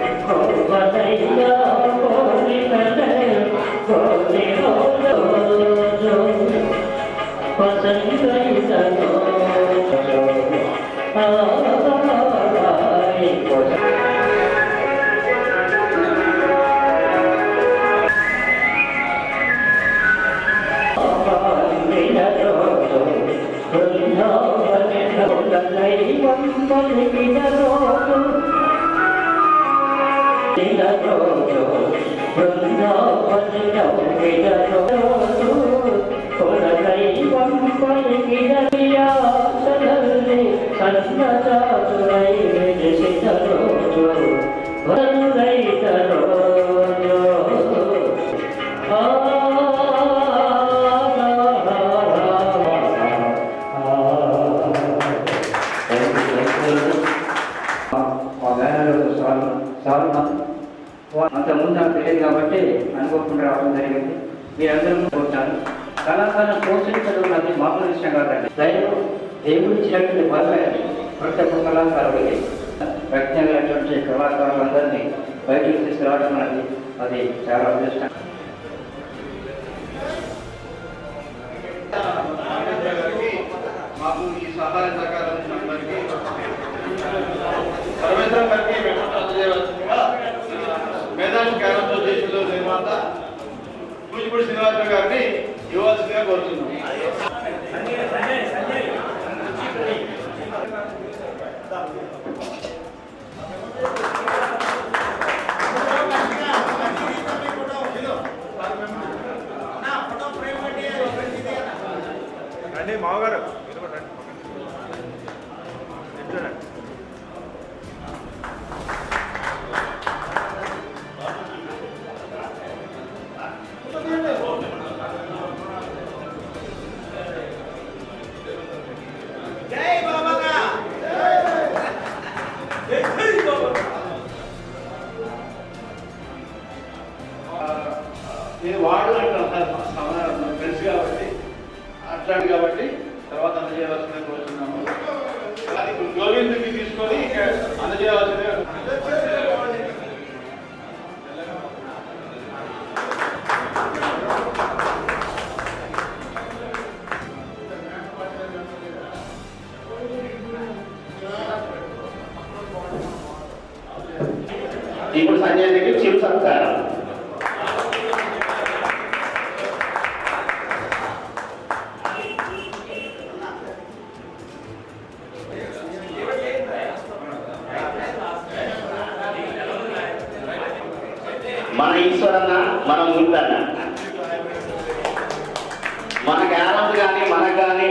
Oh. Dino, Dino, Dino, to Dino, Dino, ముందు కాబట్టి అనుకోకుండా రావడం జరిగింది. మీరందరూ కోరుతాను కళాకారులు ప్రోత్సహించడం అది మామూలు విషయం కాదండి. దైవం దేవుడు ఇచ్చినటువంటి వల్లే ప్రతి ఒక్క కళాకారుడికి ప్రజ్ఞ కళాకారులందరినీ బయటకు తీసుకురావడం అనేది అది చాలా అదృష్టం. తర్వాత కూచిపూడి శ్రీనివాసరావు గారిని ఇవ్వాల్సిందిగా కోరుతున్నాం. అట్లాంటి కాబట్టి తర్వాత అందజేయవలసిందిగా కోరుతున్నాము కానీ ఇప్పుడు గోవింద్కి తీసుకొని ఇక అందజేయవలసిందిగా ఇప్పుడు సంజయ్ దగ్గర చిరు సత్కారం ఈశ్వరన్న మనం ముందన్న. మనకు ఆనంద్ కానీ మనకు కానీ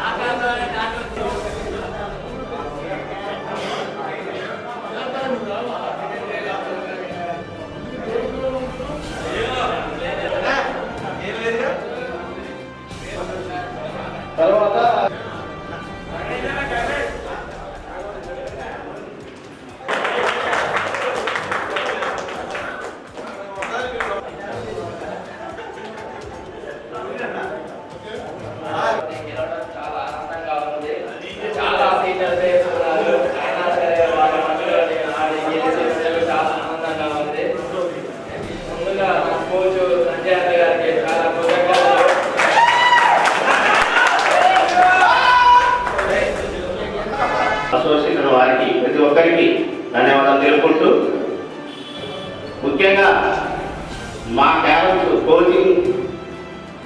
తర్వాత తెలుపుకుంటూ ముఖ్యంగా మా క్యారెంట్ కోచింగ్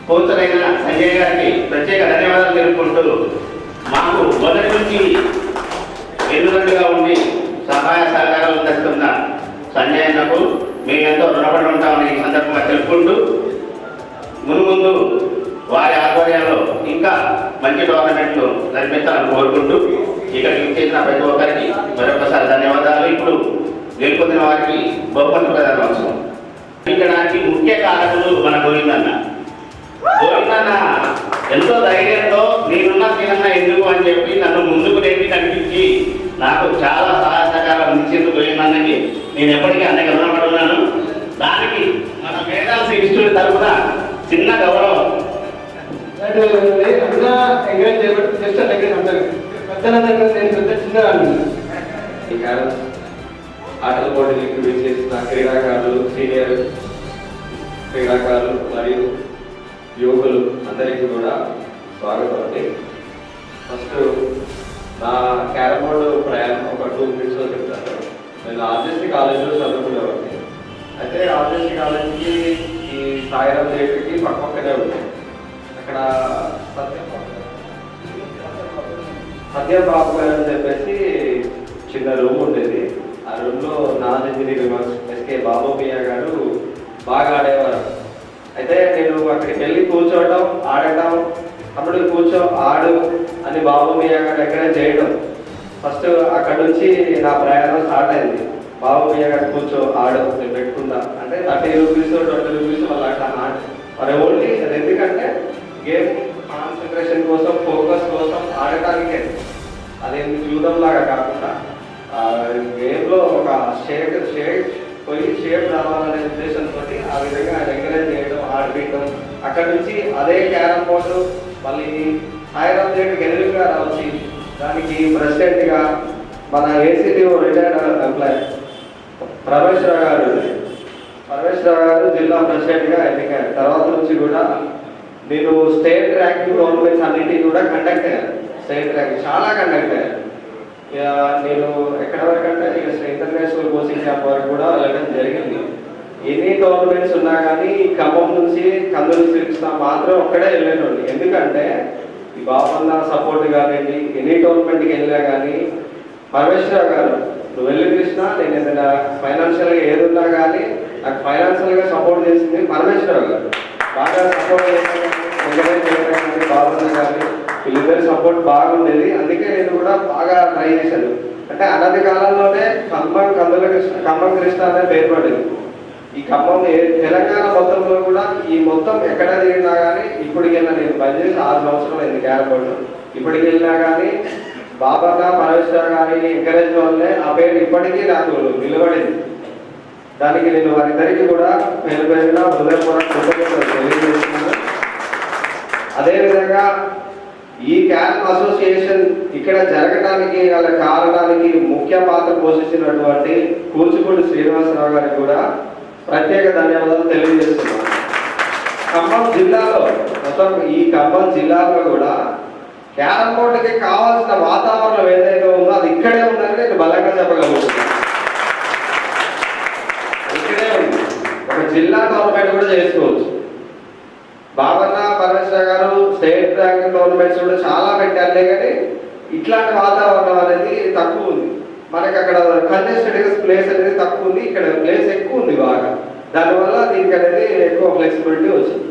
కోచర్ అయిన సంజయ్ గారికి ప్రత్యేక ధన్యవాదాలు తెలుపుకుంటూ మాకు మొదటి నుంచి ఎదురుగా ఉండి సహాయ సహకారాలు తెస్తున్న సంజయ్ అన్నకు మేము ఎంతో రుణపడి ఉంటామని ఈ సందర్భంగా తెలుపుకుంటూ మునుముందు వారి ఆధ్వర్యంలో ఇంకా మంచి టోర్నమెంట్లు నిర్మించాలని కోరుకుంటూ ఇక్కడ చేసిన ప్రతి ఒక్కరికి మరొకసారి ధన్యవాదాలు. ఇప్పుడు గెలుపొందిన వారికి బహుమతి ప్రధానోత్సవం ఇక్కడానికి ముఖ్య కారకులు మన గోవిందన్న. గోవిందన్న ఎంతో ధైర్యంతో నేనున్న తినన్న ఎందుకు? అని చెప్పి నన్ను ముందుకు నెట్టి కనిపించి నాకు చాలా సహాయ సహకారం అందించేందుకు గోవిందన్నకి నేను ఎప్పటికీ అన్న రుణపడి దానికి మన వేదాంశ ఇన్స్టిట్యూట్ తరఫున చిన్న గౌరవం. అన్నా ఎంకరేజ్ చేయబట్టి జస్ట్ దగ్గర పెద్దల దగ్గర నేను పెద్ద చిన్నవాడిని. ఈ క్యారమ్స్ ఆటల పోటీలకు క్రీడాకారులు సీనియర్ క్రీడాకారులు మరియు యువకులు అందరికీ కూడా స్వాగతం అండి. ఫస్ట్ నా క్యారమ్ బోర్డు ప్రయాణం ఒక టూ మినిట్స్లో చెప్తాను. నేను ఆర్జెస్టీ కాలేజీలో చదువుకునేవాడిని. అయితే ఆర్జెస్టీ కాలేజీకి ఈ సాయిరాం థియేటర్కి పక్క పక్కనే ఉంది. అక్కడ సత్యం సత్యం గారు అని చెప్పేసి చిన్న రూమ్ ఉండేది. ఆ రూమ్లో నాన్ ఇంజనీరింగ్ ఎస్కే బాబోమియా గారు బాగా ఆడేవారు. అయితే నేను అక్కడికి వెళ్ళి కూర్చోవడం ఆడటం అప్పుడు కూర్చో ఆడు అని బాబోమియా గారు ఎక్కడ చేయడం. ఫస్ట్ అక్కడ నుంచి నా ప్రయాణం స్టార్ట్ అయింది. బాబోమియా గారు కూర్చో ఆడు నేను పెట్టుకుందా అంటే థర్టీ రూపీస్ ట్వంటీ రూపీస్ వాళ్ళు అట్లా ఆడ మరి ఓన్లీ ఎందుకంటే గేమ్ కాన్సన్ట్రేషన్ కోసం ఫోకస్ కోసం ఆడటానికే. అదేమి చూడడం లాగా కాకుండా గేమ్లో ఒక షేక్ షేక్ పోయి షేప్ రావాలనే ఉద్దేశంతో ఆ విధంగా ఎంకరేజ్ చేయడం ఆడిపించడం అక్కడ నుంచి అదే క్యారమ్ బోర్డు మళ్ళీ హైదరాబాద్ దగ్గరికి ఎదురుగా రావచ్చు. దానికి ప్రెసిడెంట్గా మన ఏసీటీఓ రిటైర్డ్ ఎంప్లాయీ పరమేశ్వర గారు. పరమేశ్వర గారు జిల్లా ప్రెసిడెంట్గా ఎన్నికారు తర్వాత నుంచి కూడా నేను స్టేట్ ర్యాంకింగ్ టోర్నమెంట్స్ అన్నిటికీ కూడా కండక్ట్ అయ్యాను. స్టేట్ ర్యాంక్ చాలా కండక్ట్ అయ్యాను. ఇక నేను ఎక్కడ వరకు అంటే ఇక ఇంటర్నేషనల్ కోచింగ్ క్యాంప్ వరకు కూడా వెళ్ళడం జరిగింది. ఎన్ని టోర్నమెంట్స్ ఉన్నా కానీ ఖమ్మం నుంచి కందులు శ్రీకృష్ణ మాత్రం ఒక్కడే వెళ్ళేటోండి ఎందుకంటే ఈ బాపన్న సపోర్ట్ కానివ్వండి ఎన్ని టోర్నమెంట్కి వెళ్ళినా కానీ పరమేశ్వర గారు నువ్వు వెళ్ళి కృష్ణ నేను ఏదైనా ఫైనాన్షియల్గా ఏది ఉన్నా కానీ నాకు ఫైనాన్షియల్గా సపోర్ట్ చేసింది పరమేశ్వర గారు. బాగా సపోర్ట్ బాగున్న కానీ వీళ్ళిద్దరి సపోర్ట్ బాగుండేది. అందుకే నేను కూడా బాగా ట్రై చేశాను. అంటే అనతి కాలంలోనే ఖమ్మం కందుల కృష్ణ ఖమ్మం కృష్ణ అనే పేరు పడింది. ఈ ఖమ్మం తెలంగాణ మొత్తంలో కూడా ఈ మొత్తం ఎక్కడ తిరిగినా కానీ ఇప్పటికి నేను పనిచేసి ఆరు సంవత్సరాలు అయింది క్యారబోర్డు. ఇప్పటికి వెళ్ళినా కానీ బాబన్న పరమేశ్వర గారిని ఎంకరేజ్ వల్లే ఆ పేరు ఇప్పటికీ నాకు నిలబడింది. దానికి నేను వారిద్దరికి కూడా పేరు పేరున హృదయపూర్వక తెలియజేస్తున్నాను. అదేవిధంగా ఈ క్యాన్ అసోసియేషన్ ఇక్కడ జరగడానికి గల కారణానికి ముఖ్య పాత్ర పోషించినటువంటి కూచిపూడి శ్రీనివాసరావు గారికి కూడా ప్రత్యేక ధన్యవాదాలు తెలియజేస్తున్నాను. ఖమ్మం జిల్లాలో మొత్తం ఈ ఖమ్మం జిల్లాలో కూడా క్యారం బోర్డుకి కావాల్సిన వాతావరణం ఏదైతే ఉందో అది ఇక్కడే ఉందని నేను బలంగా చెప్పగలుగుతున్నాను ఇక్కడే ఉంది ఒక జిల్లా గవర్నమెంట్ కూడా చేసుకోవచ్చు. బాబన్న పరమేశ్వర గారు స్టేట్ ర్యాంక్ గవర్నమెంట్స్ కూడా చాలా పెట్టారులే కానీ ఇట్లాంటి వాతావరణం అనేది తక్కువ ఉంది. మనకి అక్కడ కంజెస్టెడ్ ప్లేస్ అనేది తక్కువ ఉంది. ఇక్కడ ప్లేస్ ఎక్కువ ఉంది బాగా. దానివల్ల దీనికి అనేది ఎక్కువ ఫ్లెక్సిబిలిటీ వచ్చింది.